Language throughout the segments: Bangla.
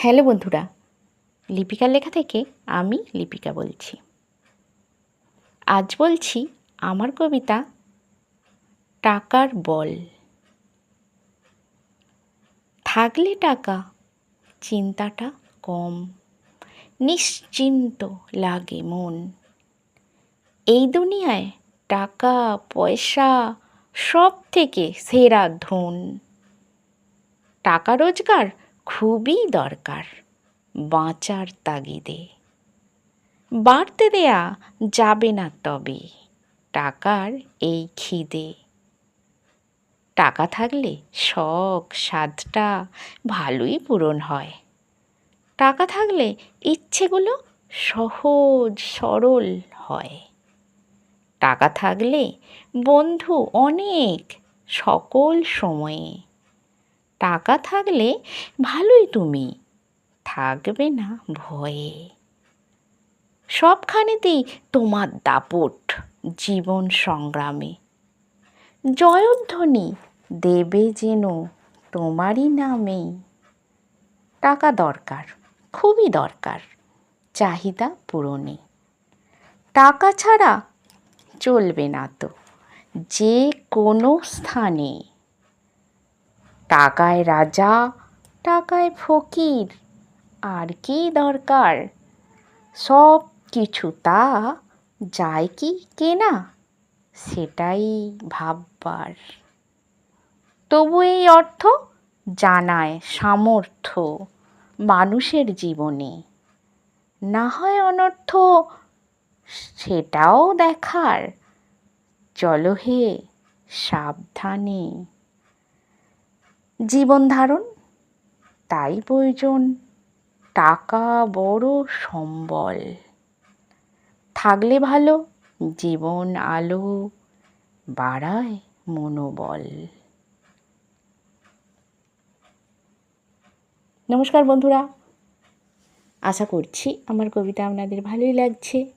হ্যালো বন্ধুরা, লিপিকার লেখা থেকে আমি লিপিকা বলছি। আজ বলছি আমার কবিতা টাকার বল। থাকলে টাকা, চিন্তাটা কম, নিশ্চিন্ত লাগে মন। এই দুনিয়ায় টাকা, পয়সা সব থেকে সেরা ধন। টাকা রোজগার খুবই দরকার বাঁচার তাগিদে। বাড়তে দেয়া যাবে না তবে টাকার এই খিদে। টাকা থাকলে শখ, স্বাদটা ভালোই পূরণ হয়। টাকা থাকলে ইচ্ছেগুলো সহজ, সরল হয়। টাকা থাকলে বন্ধু অনেক, সকল সময়ে টাকা থাকলে ভালোই তুমি। থাকবে না ভয়ে। সবখানেতেই তোমার দাপট জীবন সংগ্রামে। জয়ধ্বনি দেবে যেন তোমারই নামে। টাকা দরকার, খুবই দরকার, চাহিদা পূরণে। টাকা ছাড়া চলবে না তো, যে কোনো স্থানে। টাকায় রাজা, টাকায় ফকির, আর কি দরকার? সব কিছু তা যায় কি কেনা? সেটাই ভাববার। তবু এই অর্থ জানায় সামর্থ্য মানুষের জীবনে। না হয় অনর্থ, সেটাও দেখার। চলো হে, সাবধানে। জীবন ধারণ, তাই প্রয়োজন টাকা বড় সম্বল। থাকলে ভালো, জীবন আলো বাড়ায় মনোবল। নমস্কার বন্ধুরা, আশা করছি আমার কবিতা আপনাদের ভালোই লাগছে।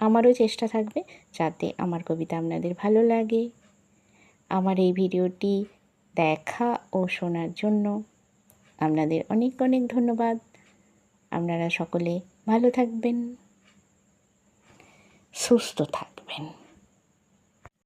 আমারও চেষ্টা থাকবে যাতে আমার কবিতা আপনাদের ভালো লাগে। আমার এই ভিডিওটি দেখা ও শোনার জন্য আপনাদের অনেক অনেক ধন্যবাদ। আপনারা সকলে ভালো থাকবেন সুস্থ থাকবেন।